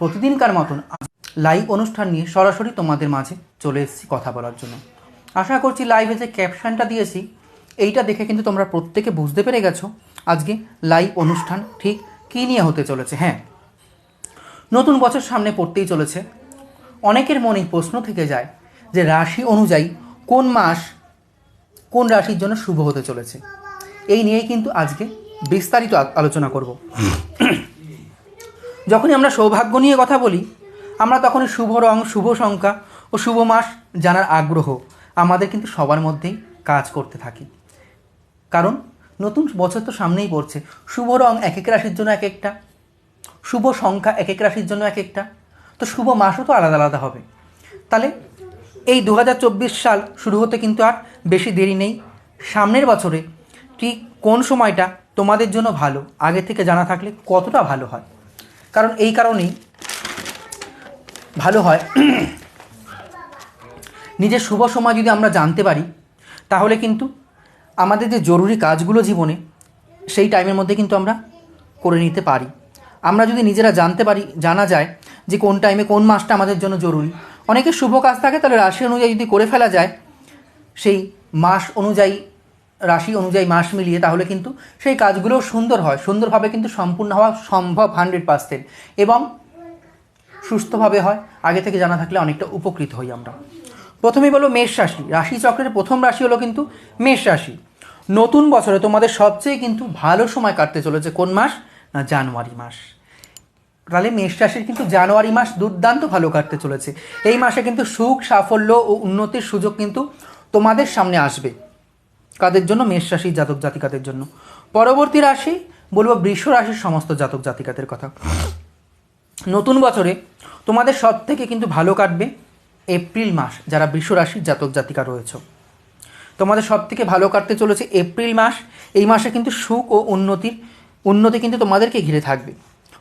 প্রতিদিনকার মতন লাইভ অনুষ্ঠান নিয়ে সরাসরি তোমাদের মাঝে চলে এসেছি কথা বলার জন্য। আশা করছি লাইভে যে ক্যাপশনটা দিয়েছি, এইটা দেখে কিন্তু তোমরা প্রত্যেকে বুঝতে পেরে গেছো আজকে লাইভ অনুষ্ঠান ঠিক কী নিয়ে হতে চলেছে। হ্যাঁ নতুন বছর সামনে পড়তেই চলেছে। অনেকের মনেই প্রশ্ন থেকে যায় যে রাশি অনুযায়ী কোন মাস কোন রাশির জন্য শুভ হতে চলেছে। এই নিয়েই কিন্তু আজকে বিস্তারিত আলোচনা করব। যখনই আমরা সৌভাগ্য নিয়ে কথা বলি, আমরা তখনই শুভ রং, শুভ সংখ্যা ও শুভ মাস জানার আগ্রহ আমাদের কিন্তু সবার মধ্যেই কাজ করতে থাকে। কারণ নতুন বছর তো সামনেই পড়ছে। শুভ রং এক এক রাশির জন্য এক একটা, শুভ সংখ্যা এক এক রাশির জন্য এক একটা, তো শুভ মাসও তো আলাদা আলাদা হবে। তাহলে এই দু হাজার চব্বিশ সাল শুরু হতে কিন্তু আর বেশি দেরি নেই। সামনের বছরে ঠিক কোন সময়টা তোমাদের জন্য ভালো, আগে থেকে জানা থাকলে কতটা ভালো হয়? কারণ এই কারণেই ভালো হয়। নিজের শুভ সময় যদি আমরা জানতে পারি, তাহলে কিন্তু আমাদের যে জরুরি কাজগুলো জীবনে, সেই টাইমের মধ্যে কিন্তু আমরা করে নিতে পারি। আমরা যদি নিজেরা জানতে পারি, জানা যায় যে কোন টাইমে কোন মাসটা আমাদের জন্য জরুরি। অনেকের শুভ কাজ থাকে, তাহলে রাশি অনুযায়ী যদি করে ফেলা যায়, সেই মাস অনুযায়ী রাশি অনুযায়ী মাস মিলিয়ে, তাহলে কিন্তু সেই কাজগুলোও সুন্দর হয়। সুন্দরভাবে কিন্তু সম্পূর্ণ হওয়া সম্ভব হান্ড্রেড পার্সেন্ট এবং সুস্থভাবে হয়। আগে থেকে জানা থাকলে অনেকটা উপকৃত হই আমরা। প্রথমেই বলো মেষ রাশি। রাশি চক্রের প্রথম রাশি হলো কিন্তু মেষ রাশি। নতুন বছরে তোমাদের সবচেয়ে কিন্তু ভালো সময় কাটতে চলেছে কোন মাস? না, জানুয়ারি মাস। তাহলে মেষ রাশির কিন্তু জানুয়ারি মাস দুর্দান্ত ভালো কাটতে চলেছে। এই মাসে কিন্তু সুখ, সাফল্য ও উন্নতির সুযোগ কিন্তু তোমাদের সামনে আসবে। কাদের জন্য? মেষ রাশির জাতক জাতিকাদের জন্য। পরবর্তী রাশি, বলব বৃষ রাশির সমস্ত জাতক জাতিকাদের কথা। নতুন বছরে তোমাদের সব থেকে কিন্তু ভালো কাটবে এপ্রিল মাস, যারা বৃষ রাশির জাতক জাতিকা রয়েছে। তোমাদের সব থেকে ভালো কাটতে চলেছে এপ্রিল মাস। এই মাসে কিন্তু সুখ ও উন্নতির, উন্নতি কিন্তু তোমাদেরকে ঘিরে থাকবে।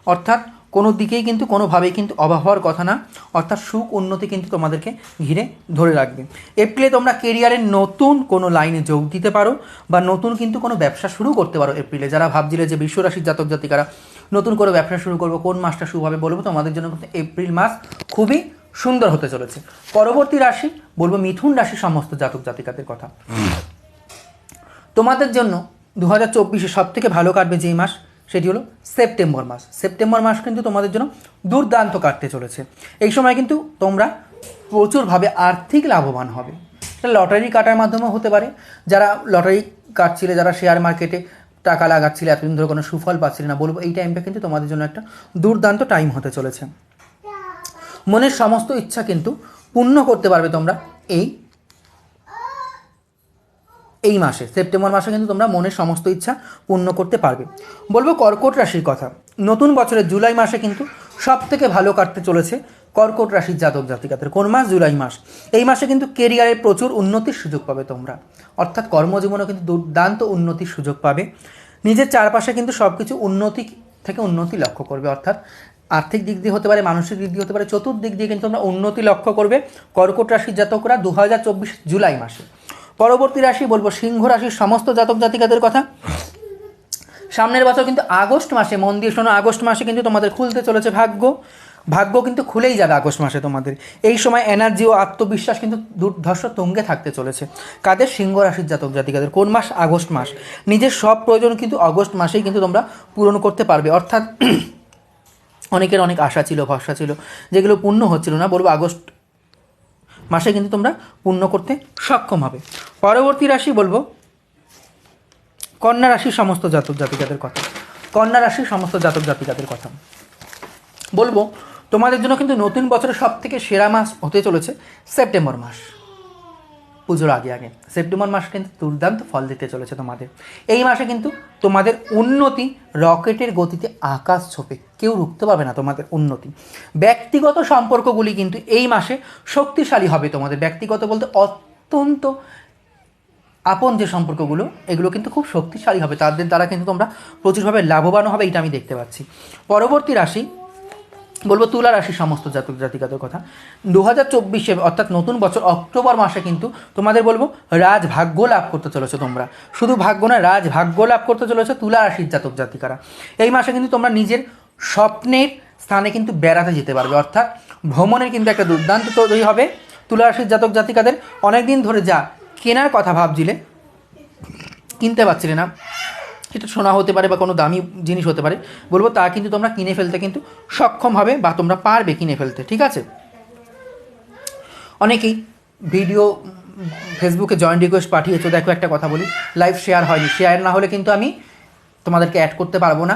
অর্থাৎ কোনো দিকেই কিন্তু কোনোভাবেই কিন্তু অভাব হওয়ার কথা না। অর্থাৎ সুখ উন্নতি কিন্তু তোমাদেরকে ঘিরে ধরে রাখবে। এপ্রিলে তোমরা কেরিয়ারের নতুন কোনো লাইনে যোগ দিতে পারো বা নতুন কিন্তু কোনো ব্যবসা শুরু করতে পারো এপ্রিলে যারা ভাবছিলে যে বিশ্বরাশির জাতক জাতিকারা নতুন করে ব্যবসা শুরু করব কোন মাসটা শুরু হবে বলব তোমাদের জন্য কিন্তু এপ্রিল মাস খুবই সুন্দর হতে চলেছে। পরবর্তী রাশি বলব মিথুন রাশির সমস্ত জাতক জাতিকাদের কথা। তোমাদের জন্য দু হাজার চব্বিশে সব থেকে ভালো কাটবে যেই মাস? সেটি হলো সেপ্টেম্বর মাস। সেপ্টেম্বর মাস কিন্তু তোমাদের জন্য দুর্দান্ত কাটতে চলেছে। এই সময় কিন্তু তোমরা প্রচুরভাবে আর্থিক লাভবান হবে। লটারি কাটার মাধ্যমেও হতে পারে। যারা লটারি কাটছিলে, যারা শেয়ার মার্কেটে টাকা লাগাচ্ছিলে, এতদিন ধরে কোনো সুফল পাচ্ছিলে না, বলব এই টাইমটা কিন্তু তোমাদের জন্য একটা দুর্দান্ত টাইম হতে চলেছে। মনের সমস্ত ইচ্ছা কিন্তু পূর্ণ করতে পারবে তোমরা এই এই মাসে, সেপ্টেম্বর মাসে কিন্তু তোমরা মনের সমস্ত ইচ্ছা পূর্ণ করতে পারবে। বলব কর্কট রাশির কথা। নতুন বছরের জুলাই মাসে কিন্তু সব থেকে ভালো কাটতে চলেছে কর্কট রাশির জাতক জাতিকাদের। কোন মাস? জুলাই মাস। এই মাসে কিন্তু কেরিয়ারে প্রচুর উন্নতির সুযোগ পাবে তোমরা। অর্থাৎ কর্মজীবনেও কিন্তু দুর্দান্ত উন্নতির সুযোগ পাবে। নিজের চারপাশে কিন্তু সব কিছু উন্নতি থেকে উন্নতি লক্ষ্য করবে। অর্থাৎ আর্থিক দিক দিয়ে হতে পারে, মানসিক দিক দিয়ে হতে পারে, চতুর্দিক দিয়ে কিন্তু তোমরা উন্নতি লক্ষ্য করবে কর্কট রাশির জাতকরা দু হাজার চব্বিশ জুলাই মাসে। পরবর্তী রাশি বলব সিংহ রাশির সমস্ত জাতক জাতিকাদের কথা। সামনের বছর কিন্তু আগস্ট মাসে, মন দিয়ে শোনো, আগস্ট মাসে কিন্তু তোমাদের খুলতে চলেছে ভাগ্য। ভাগ্য কিন্তু খুলেই যাবে আগস্ট মাসে তোমাদের। এই সময় এনার্জি ও আত্মবিশ্বাস কিন্তু দুর্ধর্ষ তুঙ্গে থাকতে চলেছে। কাদের? সিংহ রাশির জাতক জাতিকাদের। কোন মাস? আগস্ট মাস। নিজের সব প্রয়োজন কিন্তু আগস্ট মাসেই কিন্তু তোমরা পূরণ করতে পারবে। অর্থাৎ অনেকের অনেক আশা ছিল, ভরসা ছিল, যেগুলো পূর্ণ হচ্ছিল না। বলব আগস্ট মাসে কিন্তু তোমরা পূর্ণ করতে সক্ষম হবে। পরবর্তী রাশি বলব, কন্যা রাশির সমস্ত জাতক জাতিকাদের কথা। কন্যা রাশির সমস্ত জাতক জাতিকাদের কথা। বলব, তোমাদের জন্য কিন্তু নতুন বছরের সব থেকে সেরা মাস হতে চলেছে সেপ্টেম্বর মাস। পুজোর আগে আগে। সেপ্টেম্বর মাস কিন্তু দুর্দান্ত ফল দিতে চলেছে তোমাদের। এই মাসে কিন্তু তোমাদের উন্নতি রকেটের গতিতে আকাশ ছোপে। কেউ রুখতে পারবে না তোমাদের উন্নতি। ব্যক্তিগত সম্পর্কগুলি কিন্তু এই মাসে শক্তিশালী হবে তোমাদের। ব্যক্তিগত বলতে অত্যন্ত আপন যে সম্পর্কগুলো, এগুলো কিন্তু খুব শক্তিশালী হবে। তাদের দ্বারা কিন্তু তোমরা প্রচুরভাবে লাভবান হবে এটা আমি দেখতে পাচ্ছি। পরবর্তী রাশি বলব তুলা রাশির সমস্ত জাতক জাতিকাদের কথা। দু হাজার চব্বিশে অর্থাৎ নতুন বছর অক্টোবর মাসে কিন্তু তোমাদের বলব রাজ ভাগ্য লাভ করতে চলেছো তোমরা। শুধু ভাগ্য না রাজ ভাগ্য লাভ করতে চলেছো তুলা রাশির জাতক জাতিকারা। এই মাসে কিন্তু তোমরা নিজের স্বপ্নের স্থানে কিন্তু বেড়াতে যেতে পারবে। অর্থাৎ ভ্রমণের কিন্তু একটা দুর্দান্ত তৈরি হবে। তুলা রাশির জাতক জাতিকাদের অনেক দিন ধরে যা কেনার কথা ভাবছিলে, কিনতে পারছিলে না। সেটা সোনা হতে পারে বা কোনো দামি জিনিস হতে পারে, বলব তা কিন্তু তোমরা কিনে ফেলতে কিন্তু সক্ষম হবে বা তোমরা পারবে কিনে ফেলতে, ঠিক আছে? অনেকেই ভিডিও ফেসবুকে জয়েন্ট রিকোয়েস্ট পাঠিয়েছো, দেখো একটা কথা বলি লাইভ শেয়ার হয়নি শেয়ার না হলে কিন্তু আমি তোমাদেরকে অ্যাড করতে পারব না।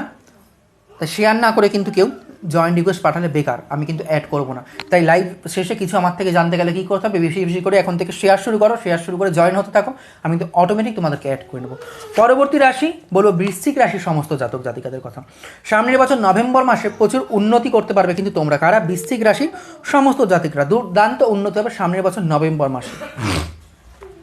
তা শেয়ার না করে কিন্তু কেউ জয়েন্ট রিকোয়েস্ট পাঠালে বেকার, আমি কিন্তু অ্যাড করব না। তাই লাইভ শেষে কিছু আমার থেকে জানতে গেলে কী করতে হবে? বেশি বেশি করে এখন থেকে শেয়ার শুরু করো শেয়ার শুরু করে জয়েন হতে থাকো, আমি কিন্তু অটোমেটিক তোমাদেরকে অ্যাড করে নেব। পরবর্তী রাশি, বলব বৃশ্চিক রাশির সমস্ত জাতক জাতিকাদের কথা। সামনের বছর নভেম্বর মাসে প্রচুর উন্নতি করতে পারবে কিন্তু তোমরা কারা? বৃশ্চিক রাশির সমস্ত জাতিকরা। দুর্দান্ত উন্নতি হবে সামনের বছর নভেম্বর মাসে।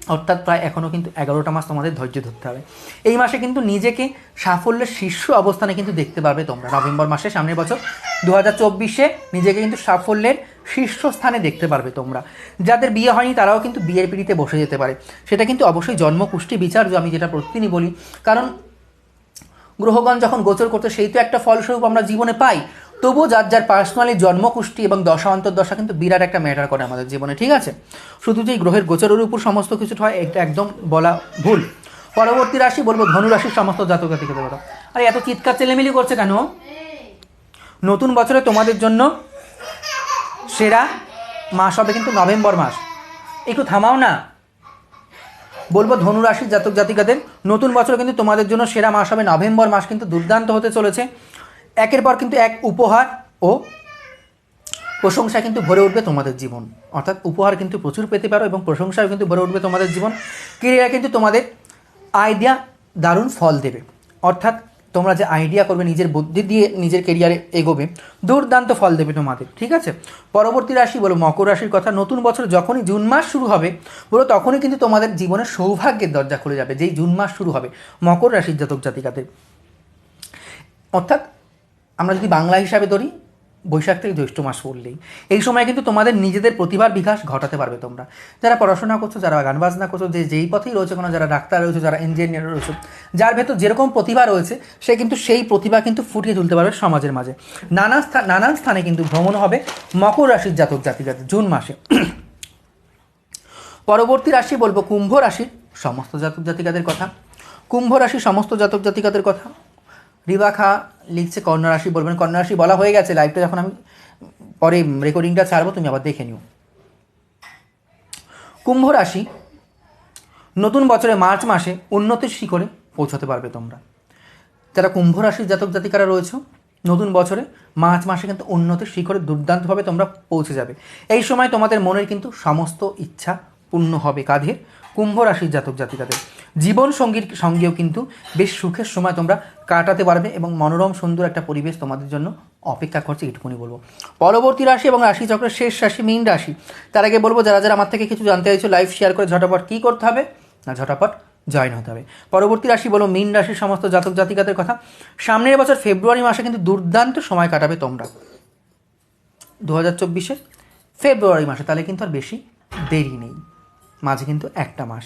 অর্থাৎ প্রায় এখনও কিন্তু এগারোটা মাস তোমাদের ধৈর্য ধরতে হবে। এই মাসে কিন্তু নিজেকে সাফল্যের শীর্ষ অবস্থানে কিন্তু দেখতে পারবে তোমরা। নভেম্বর মাসে সামনের বছর দু হাজার চব্বিশে নিজেকে কিন্তু সাফল্যের শীর্ষস্থানে দেখতে পারবে তোমরা। যাদের বিয়ে হয়নি তারাও কিন্তু বিয়ের পিড়িতে বসে যেতে পারে। সেটা কিন্তু অবশ্যই জন্মকুষ্টি বিচার, আমি যেটা প্রতিদিনই বলি। কারণ গ্রহগণ যখন গোচর করতে, সেই তো একটা ফলস্বরূপ আমরা জীবনে পাই। তবুও যার যার পার্সোনালি জন্মকুষ্টি এবং দশা, অন্তর্দশা কিন্তু বিরাট একটা ম্যাটার করে আমাদের জীবনে, ঠিক আছে? শুধু যে গ্রহের গোচরের উপর সমস্ত কিছু হয়, এটা একদম বলা ভুল। পরবর্তী রাশি বলব ধনু রাশির সমস্ত জাতক জাতিকাদের কথা আরে, এত চিৎকার চেলেমিলি করছে কেন? নতুন বছরে তোমাদের জন্য সেরা মাস হবে কিন্তু নভেম্বর মাস। একটু থামাও না। বলব ধনু রাশির জাতক জাতিকাদের, নতুন বছর কিন্তু তোমাদের জন্য সেরা মাস হবে। নভেম্বর মাস কিন্তু দুর্দান্ত হতে চলেছে। একের পর কিন্তু এক উপহার ও প্রশংসা কিন্তু ভরে উঠবে তোমাদের জীবন। অর্থাৎ উপহার কিন্তু প্রচুর পেতে পারো এবং প্রশংসাও কিন্তু ভরে উঠবে তোমাদের জীবন। ক্রিয়া কিন্তু তোমাদের আইডিয়া দারুণ ফল দেবে। অর্থাৎ তোমরা যে আইডিয়া করবে, নিজের বুদ্ধি দিয়ে নিজের কেরিয়ারে এগোবে, দুর্দান্ত ফল দেবে তোমাদের, ঠিক আছে? পরবর্তী রাশি বলো, মকর রাশির কথা, নতুন বছর যখনই জুন মাস শুরু হবে, বলো, তখনই কিন্তু তোমাদের জীবনের সৌভাগ্যের দরজা খুলে যাবে, যেই জুন মাস শুরু হবে, মকর রাশির জাতক জাতিকাদের। অর্থাৎ আমরা যদি বাংলা হিসাবে ধরি, বৈশাখ থেকে জ্যৈষ্ঠ মাস পড়লেই। এই সময় কিন্তু তোমাদের নিজেদের প্রতিভার বিকাশ ঘটাতে পারবে তোমরা। যারা পড়াশোনা করছ, যারা গান বাজনা করছ, যে যেই পথেই রয়েছে, কোনো যারা ডাক্তার রয়েছে, যারা ইঞ্জিনিয়ার রয়েছে, যার ভেতর যেরকম প্রতিভা রয়েছে, সে কিন্তু সেই প্রতিভা কিন্তু ফুটিয়ে তুলতে পারবে সমাজের মাঝে। নানা স্থান, নানান স্থানে কিন্তু ভ্রমণ হবে মকর রাশির জাতক জাতিকাদের জুন মাসে। পরবর্তী রাশি বলব কুম্ভ রাশির সমস্ত জাতক জাতিকাদের কথা। কুম্ভ রাশির সমস্ত জাতক জাতিকাদের কথা। রিবা খা লিখছে কন্যা রাশি বলবেন। কন্যা রাশি বলা হয়ে গেছে লাইভটা যখন আমি পরে রেকর্ডিংটা ছাড়বো, তুমি আবার দেখে নিও। কুম্ভ রাশি, নতুন বছরে মার্চ মাসে উন্নতির শিখরে পৌঁছাতে পারবে তোমরা। যারা কুম্ভ রাশির জাতক জাতিকারা রয়েছে, নতুন বছরে মার্চ মাসে কিন্তু উন্নতির শিখরে দুর্দান্তভাবে তোমরা পৌঁছে যাবে। এই সময় তোমাদের মনের কিন্তু সমস্ত ইচ্ছা পূর্ণ হবে কাঁধের কুম্ভ রাশির জাতক জাতিকাদের। জীবন সঙ্গীর সঙ্গেও কিন্তু বেশ সুখের সময় তোমরা কাটাতে পারবে এবং মনোরম, সুন্দর একটা পরিবেশ তোমাদের জন্য অপেক্ষা করছে, এটুকুনি বলব। পরবর্তী রাশি এবং রাশি চক্রের শেষ রাশি, মীন রাশি। তার আগে বলব, যারা যারা আমার থেকে কিছু জানতে চাইছো, লাইভ শেয়ার করে ঝটাপট কী করতে হবে? না, ঝটাপট জয়েন হতে হবে। পরবর্তী রাশি বলো, মীন রাশির সমস্ত জাতক জাতিকাদের কথা। সামনের বছর ফেব্রুয়ারি মাসে কিন্তু দুর্দান্ত সময় কাটাবে তোমরা। দু হাজার চব্বিশে ফেব্রুয়ারি মাসে তাহলে কিন্তু আর বেশি দেরি নেই। মাঝে কিন্তু একটা মাস।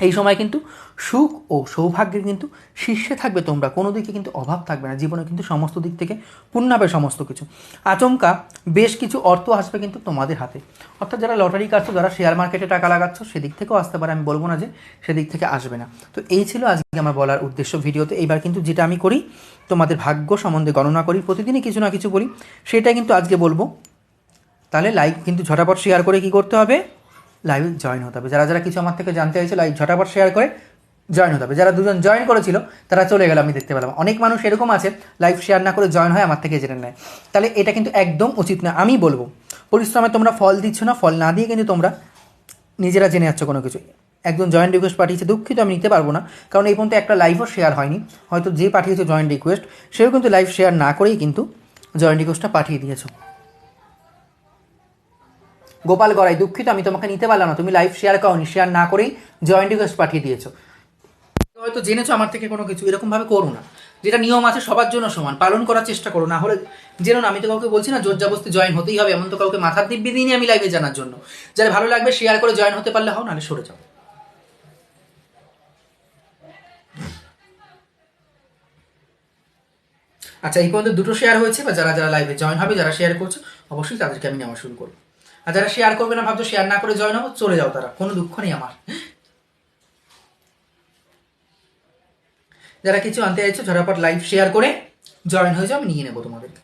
এই সময় কিন্তু সুখ ও সৌভাগ্যের কিন্তু শীর্ষে থাকবে তোমরা। কোনো দিকে কিন্তু অভাব থাকবে না। জীবনে কিন্তু সমস্ত দিক থেকে পূর্ণ হবে সমস্ত কিছু। আচমকা বেশ কিছু অর্থ আসবে কিন্তু তোমাদের হাতে। অর্থাৎ যারা লটারি কাটছো, যারা শেয়ার মার্কেটে টাকা লাগাচ্ছ, সেদিক থেকেও আসতে পারে। আমি বলব না যে সেদিক থেকে আসবে না। তো এই ছিল আজকে আমার বলার উদ্দেশ্য ভিডিওতে। এইবার কিন্তু যেটা আমি করি, তোমাদের ভাগ্য সম্বন্ধে গণনা করি। প্রতিদিনই কিছু না কিছু বলি। সেটা কিন্তু আজকে বলব। তাহলে লাইক কিন্তু ঝটাপট শেয়ার করে কি করতে হবে? লাইভে জয়েন হতে হবে। যারা যারা কিছু আমার থেকে জানতে চাইছে লাইভ ঝটাপট শেয়ার করে জয়েন হতে হবে। যারা দুজন জয়েন করেছিল, তারা চলে গেল, আমি দেখতে পেলাম। অনেক মানুষ এরকম আছে লাইভ শেয়ার না করে জয়েন হয়, আমার থেকে জেনে নেয়। তাহলে এটা কিন্তু একদম উচিত না আমি বলব। পরিশ্রমে তোমরা ফল দিচ্ছ না, ফল না দিয়ে কিন্তু তোমরা নিজেরা জেনে যাচ্ছ কোনো কিছু। একজন জয়েন্ট রিকোয়েস্ট পাঠিয়েছে, দুঃখিত, আমি নিতে পারব না, কারণ এই পর্যন্ত একটা লাইভও শেয়ার হয়নি। হয়তো যে পাঠিয়েছে জয়েন্ট রিকোয়েস্ট সেও কিন্তু লাইভ শেয়ার না করেই কিন্তু জয়েন্ট রিকোয়েস্টটা পাঠিয়ে দিয়েছ। গোপাল গড়াই, দুঃখিত, আমি তোমাকে নিতে পারলাম না। তুমি লাইভ শেয়ার করনি শেয়ার না করেই জয়েন্ট রিকোয়েস্ট পাঠিয়ে দিয়েছ। হয়তো জেনেছো আমার থেকে কোনো কিছু, এরকমভাবে করো না। যেটা নিয়ম আছে, সবার জন্য সমান। পালন করার চেষ্টা করো, না হলে জেনো না, আমি তো কাউকে বলছি না জোর জবস্তি জয়েন হতেই হবে, এমন তো কাউকে মাথার দিব্যি দিইনি আমি লাইভে জানার জন্য। যারা ভালো লাগবে শেয়ার করে জয়েন হতে পারলে হও, নাহলে সরে যাও। আচ্ছা এই পর্যন্ত দুটো শেয়ার হয়েছে, বা যারা যারা লাইভে জয়েন হবে, যারা শেয়ার করছে, অবশ্যই তাদেরকে আমি নেওয়া শুরু করব। আর যারা শেয়ার করবে না, ভাবছ শেয়ার না করে জয়েন হব চলে যাও তারা। কোনো দুঃখ নেই আমার। যারা কিছু আনতে চাইছো ঝরাপট লাইভ শেয়ার করে জয়েন হয়ে যাও, আমি নিয়ে নেব তোমাদেরকে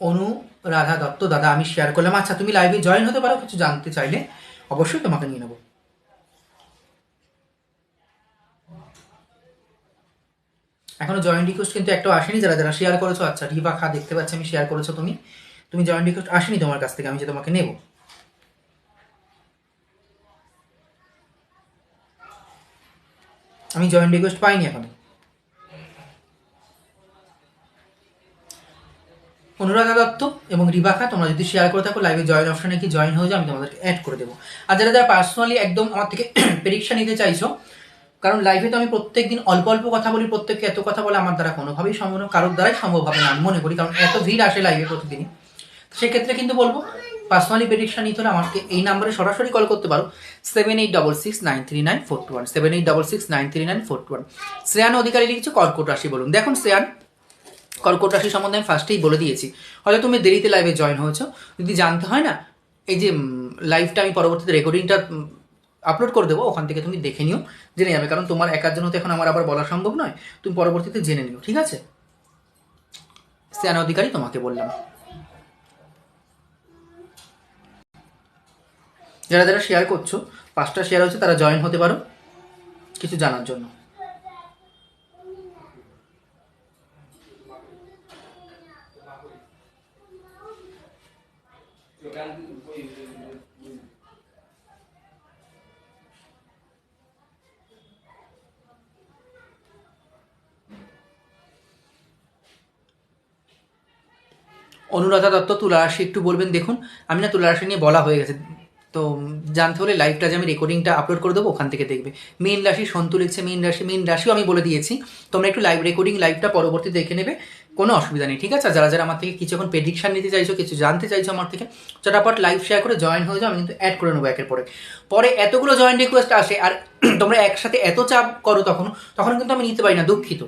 অনু, রাধা দত্ত, দাদা, আমি শেয়ার করলাম। আচ্ছা তুমি লাইভে জয়েন হতে পারো, কিছু জানতে চাইলে অবশ্যই তোমাকে নিয়ে নেব। এখনও জয়েন্ট রিকোয়েস্ট কিন্তু একটা আসেনি যারা যারা শেয়ার করেছ আচ্ছা রিবা খা, দেখতে পাচ্ছি, আমি শেয়ার করেছ তুমি। তুমি জয়েন্ট রিকোয়েস্ট আসেনি তোমার কাছ থেকে, আমি যে তোমাকে নেব। আমি জয়েন্ট রিকোয়েস্ট পাইনি এখনও। অনুরাধা দত্ত এবং রিবাখা তোমরা যদি শেয়ার করে থাকো লাইভে জয়েন অপশনে কি জয়েন হয়ে যাও, আমি তোমাদেরকে অ্যাড করে দেবো। আর যারা যারা পার্সোনালি একদম আমার থেকে প্রেডিকশন নিতে চাইছো কারণ লাইভে তো আমি প্রত্যেক দিন অল্প অল্প কথা বলি, প্রত্যেককে এত কথা বলে আমার দ্বারা কোনোভাবেই সম্ভব কারোর দ্বারাই সম্ভব হবে না, আমি মনে করি, কারণ এত ভিড় আসে লাইভে প্রতিদিনই। সেক্ষেত্রে কিন্তু বলব পার্সোনালি প্রেডিকশন নিতে হলে আমাকে এই নাম্বারে সরাসরি কল করতে পারো seven eight double six nine three nine four two one seven eight double six nine three nine four two one Shreyan Adhikari লিখেছে কর্কট রাশি বলুন। দেখুন শ্রেয়ান, কর্কট রাশি সম্বন্ধে আমি ফার্স্টেই বলে দিয়েছি। হয়তো তুমি দেরিতে লাইভে জয়েন হয়েছো, যদি জানতে হয় না, এই যে লাইভটা আমি পরবর্তীতে রেকর্ডিংটা আপলোড করে দেবো, ওখান থেকে তুমি দেখে নিও, জেনে যাবে। কারণ তোমার একার জন্য তো এখন আমার আবার বলা সম্ভব নয়, তুমি পরবর্তীতে জেনে নিও, ঠিক আছে? শ্রেয়ান অধিকারী তোমাকে বললাম। যারা যারা শেয়ার করছ, পাঁচটা শেয়ার হচ্ছে তারা জয়েন হতে পারো, কিছু জানার জন্য। অনুরাধা দত্ত তুলা রাশি একটু বলবেন দেখুন। আমি না তুলা রাশি নিয়ে বলা হয়ে গেছে। তো জানতে হলে লাইভটা যে আমি রেকর্ডিংটা আপলোড করে দেবো, ওখান থেকে দেখবে। মেন রাশি সন্তু লিখছে মেন রাশি, মেন রাশিও আমি বলে দিয়েছি। তোমরা একটু লাইভ রেকর্ডিং লাইভটা পরবর্তী দেখে নেবে, কোনো অসুবিধা নেই, ঠিক আছে? যারা যারা আমার থেকে কিছু এখন প্রেডিকশন নিতে চাইছো, কিছু জানতে চাইছো আমার থেকে, চটাপট লাইভ শেয়ার করে জয়েন হয়ে যাও, আমি কিন্তু অ্যাড করে নেব একের পরে পরে এতগুলো জয়েন রিকোয়েস্ট আসে, আর তোমরা একসাথে এত চাপ করো তখন তখন কিন্তু আমি নিতে পারি না, দুঃখিত।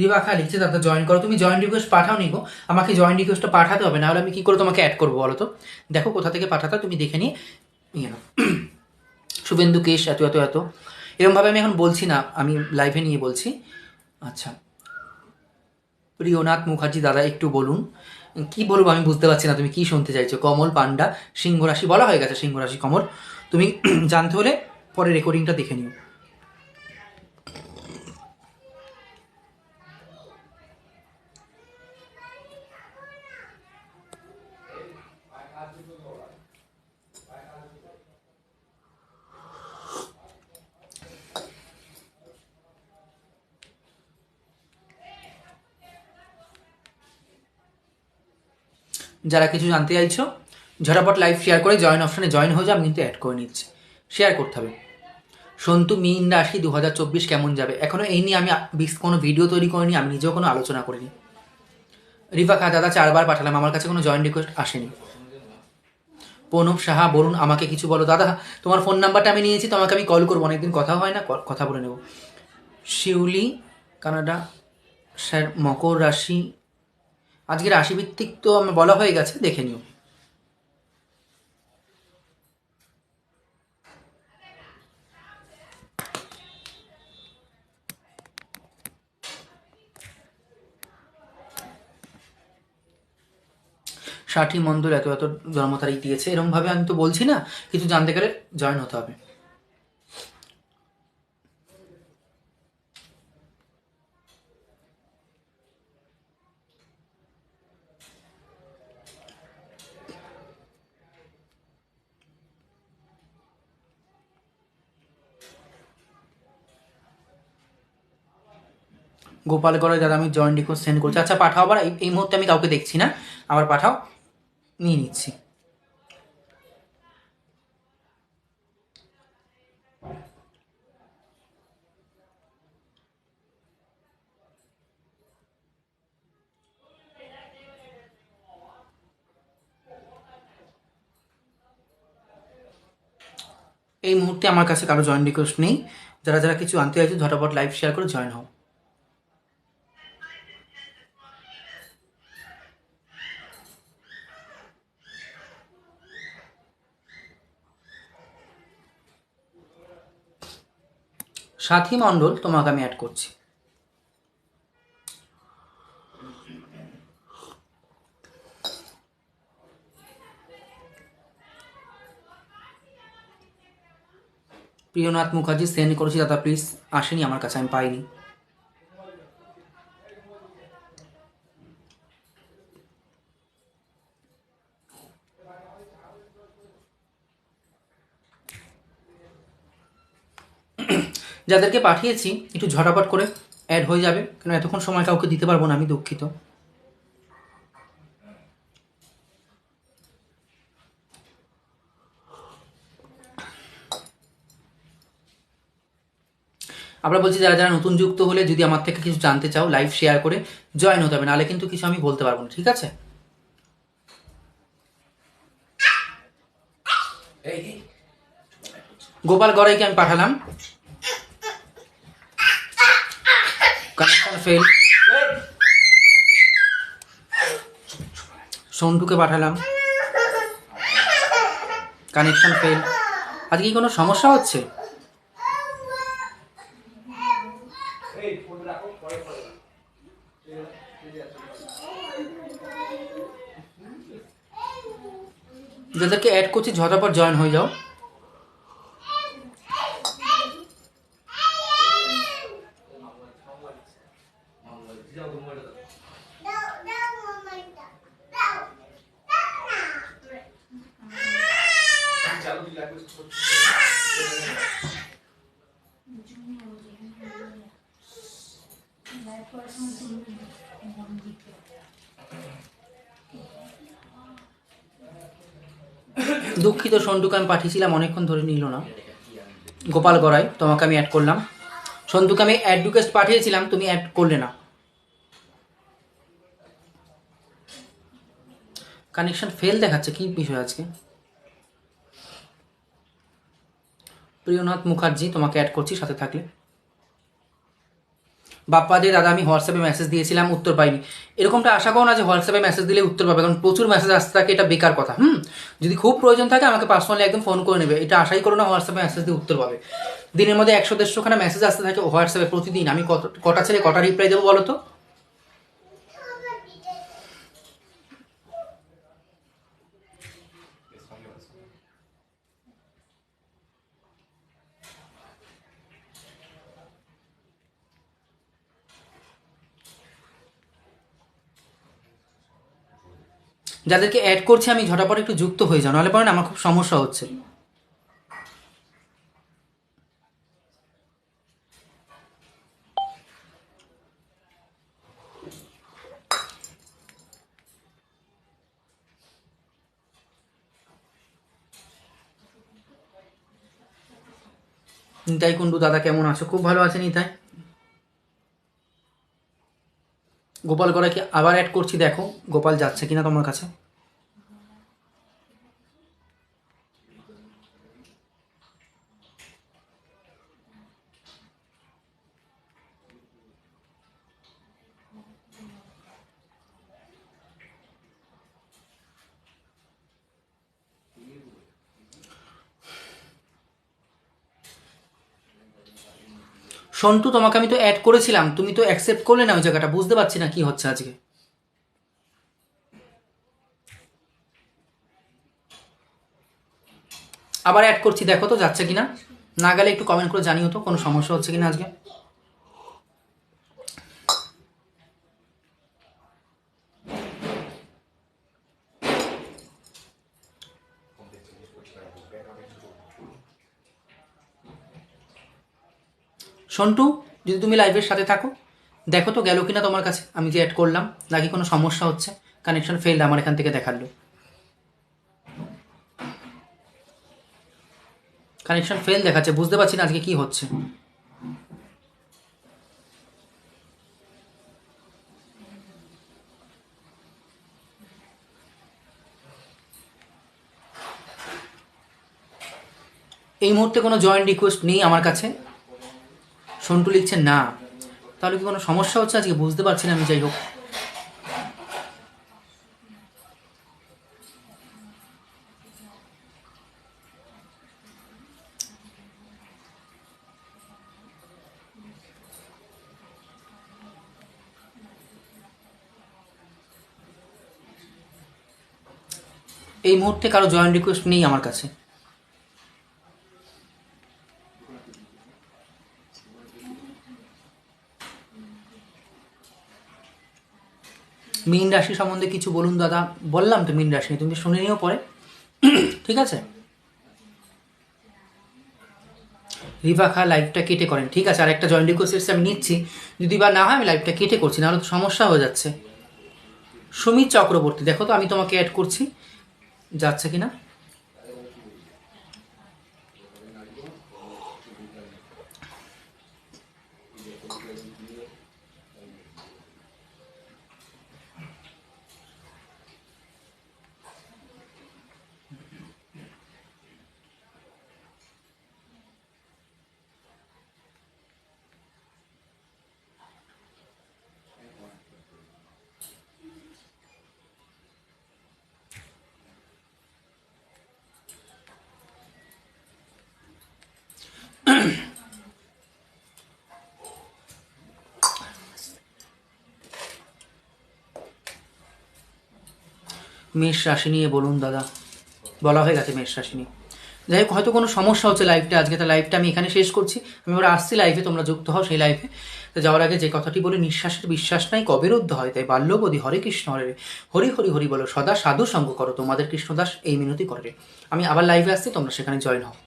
রিবাখা লিখছে দাদা জয়েন করো। তুমি জয়েন রিকোয়েস্ট পাঠাও নি গো, আমাকে জয়েন রিকোয়েস্টটা পাঠাতে হবে, নাহলে আমি কী করে তোমাকে অ্যাড করব বলো তো? দেখো কোথা থেকে পাঠাতে তুমি দেখে নিয়ে নিয়ে নাও। শুভেন্দু কেশ, এত এত এত। এরকমভাবে আমি এখন বলছি না, আমি লাইভে নিয়ে বলছি। আচ্ছা। প্রিয়নাথ মুখার্জি, দাদা, একটু বলুন। কি বলব আমি বুঝতে পারছি না, তুমি কি শুনতে চাইছো? কমল পান্ডা সিংহ রাশি বলা হয়ে গেছে সিংহ রাশি কমল। তুমি জানতে হলে পরে রেকর্ডিংটা দেখে নিও। যারা কিছু জানতে চাইছো ঝরাপট লাইভ শেয়ার করে জয়েন অপশানে জয়েন হয়ে যাও, আমি কিন্তু অ্যাড করে নিচ্ছি। শেয়ার করতে হবে। সন্তু, মিন রাশি দু হাজার চব্বিশ কেমন যাবে? এখনও এই নিয়ে আমি কোনো ভিডিও তৈরি করিনি, আমি নিজেও কোনো আলোচনা করিনি। রিফা খা, দাদা চারবার পাঠালাম, আমার কাছে কোনো জয়েন রিকোয়েস্ট আসেনি। প্রণব সাহা বলুন আমাকে কিছু বলো। দাদা, তোমার ফোন নাম্বারটা আমি নিয়েছি, তোমাকে আমি কল করব, অনেকদিন কথা হয় না কথা বলে নেব। শিউলি, কানাডা, স্যার, মকর রাশি আজকে রাশিভিত্তিক তো আমার বলা হয়ে গেছে, দেখে নিও। ষাটই মন্দল এত এত জন্ম তারিখ দিয়েছে। এরকমভাবে আমি তো বলছি না কিছু জানতে গেলে জয়েন হতে হবে। গোপালগড়ে দাদা আমি জয়েন্ট রিকোয়েস্ট সেন্ড করছি। আচ্ছা পাঠাও আবার। এই মুহূর্তে আমি কাউকে দেখছি না। আবার পাঠাও। নিয়ে নিচ্ছি। এই মুহূর্তে আমার কাছে কারও জয়েন রিকোয়েস্ট নেই। যারা যারা কিছু আনতে চাইছে, ঝটাপট লাইভ শেয়ার করে জয়েন হও। সাথী মণ্ডল, তোমাকে আমি অ্যাড করছি। প্রিয়নাথ মুখার্জি সেন্ড করেছি, দাদা প্লিজ আসেনি, আমার কাছে আমি পাইনি। যাদেরকে পাঠিয়েছি একটু ঝটাপট করে অ্যাড হয়ে যাবে কেন এতক্ষণ সময় কাউকে দিতে পারব না আমি দুঃখিত। আমরা বলছি যারা যারা নতুন যুক্ত হলে যদি আমার থেকে কিছু জানতে চাও লাইভ শেয়ার করে জয়েন হতে হবে নাহলে কিন্তু কিছু আমি বলতে পারব না ঠিক আছে? গোপাল গড়াইকে আমি পাঠালাম। কানেকশন ফেল সন্টুকে পাঠালাম। কানেকশন ফেল আজকে কি কোনো সমস্যা হচ্ছে? যাদেরকে অ্যাড করছি, ঝটাপট জয়েন হয়ে যাও। দুঃখিত সন্টুকে আমি পাঠিয়েছিলাম, অনেকক্ষণ ধরে নিল না। গোপাল গড়াই, তোমাকে আমি অ্যাড করলাম। সন্টুকে আমি অ্যাড রিকোয়েস্ট পাঠিয়েছিলাম, তুমি অ্যাড করলে না। কানেকশন ফেল দেখাচ্ছে, কি বিষয় আজকে? প্রিয়নাথ মুখার্জি, তোমাকে অ্যাড করছি, সাথে থাকলে। বাপ্পা দিয়ে দাদা আমি হোয়াটসঅ্যাপে মেসেজ দিয়েছিলাম, উত্তর পাইনি। এরকমটা আশা করো না যে হোয়াটসঅ্যাপে মেসেজ দিলে উত্তর পাবে, কারণ প্রচুর মেসেজ আসতে থাকে, এটা বেকার কথা, হুম? যদি খুব প্রয়োজন থাকে আমাকে পার্সোনালি একদম ফোন করে নেবে। এটা আশাই করো না হোয়াটসঅ্যাপে মেসেজ দিয়ে উত্তর পাবে। দিনের মধ্যে একশো দেড়শোখানা মেসেজ আসতে থাকে হোয়াটসঅ্যাপে প্রতিদিন। আমি কত কটা ছেলে কটা রিপ্লাই দেবো বলো তো? যাদেরকে অ্যাড করছি, আমি ঝটাপট একটু যুক্ত হয়ে যাও, নাহলে পরে আমার খুব সমস্যা হচ্ছে। নিতাই কুন্ডু দাদা কেমন আছো? খুব ভালো আছে নিতাই। গোপাল গড়াকে আবার অ্যাড করছি দেখো গোপাল যাচ্ছে কিনা তোমার কাছে। সন্টু তোমাকে আমি তো অ্যাড করেছিলাম। তুমি তো অ্যাকসেপ্ট করলে না ওই জায়গাটা। বুঝতে পারছি না কি হচ্ছে আজকে। আবার অ্যাড করছি। দেখো তো যাচ্ছে কিনা? না গেলে একটু কমেন্ট করে জানিও তো, কোনো সমস্যা হচ্ছে কিনা আজকে? সন্টু, যদি তুমি লাইভের সাথে থাকো, দেখো তো গেল কিনা তোমার কাছে। আমি যে অ্যাড করলাম, নাকি কোনো সমস্যা হচ্ছে? কানেকশন ফেলড আমার এখান থেকে দেখাল। কানেকশন ফেল দেখাচ্ছে, বুঝতে পারছি না আজকে কি হচ্ছে। এই মুহূর্তে কোনো জয়েন্ট রিকোয়েস্ট নেই আমার কাছে। সন্টু লিখছে না। তাহলে কি কোনো সমস্যা হচ্ছে? আজকে বুঝতে পারছি না আমি, যাই হোক। এই মুহূর্তে কারও জয়েন্ট রিকোয়েস্ট নেই আমার কাছে। মীন রাশি সম্বন্ধে কিছু বলুন দাদা। বললাম তো মীন রাশি তুমি শুনে নিও পরে। ঠিক আছে? রিভা খা লাইভটা কেটে করেন। ঠিক আছে আর একটা জয়েন্ট রিকোয়েস্ট আমি নিচ্ছি। যদি বা না হয়, আমি লাইভটা কেটে করছি, নাহলে তো সমস্যা হয়ে যাচ্ছে। সুমিত চক্রবর্তী, দেখো তো আমি তোমাকে অ্যাড করছি। যাচ্ছে কিনা? মেষ রাশি নিয়ে বলুন দাদা। বলা হয়ে গেছে মেষ রাশি নিয়ে। যাই হোক, হয়তো কোনো সমস্যা হচ্ছে লাইভটা আজকে তার লাইভটা আমি এখানে শেষ করছি। আমি আবার আসছি লাইভে তোমরা যুক্ত হও সেই লাইফে তো যাওয়ার আগে যে কথাটি বলে, নিঃশ্বাসের বিশ্বাস নাই, কবে রুদ্ধ হয়? তাই বাল্যবধি, হরে কৃষ্ণ, হরে হরি হরি হরি বলো, সদা সাধু সঙ্গ করো, তোমাদের কৃষ্ণদাস এই মিনতি করে আমি আবার লাইভে আসছি, তোমরা সেখানে জয়েন হও।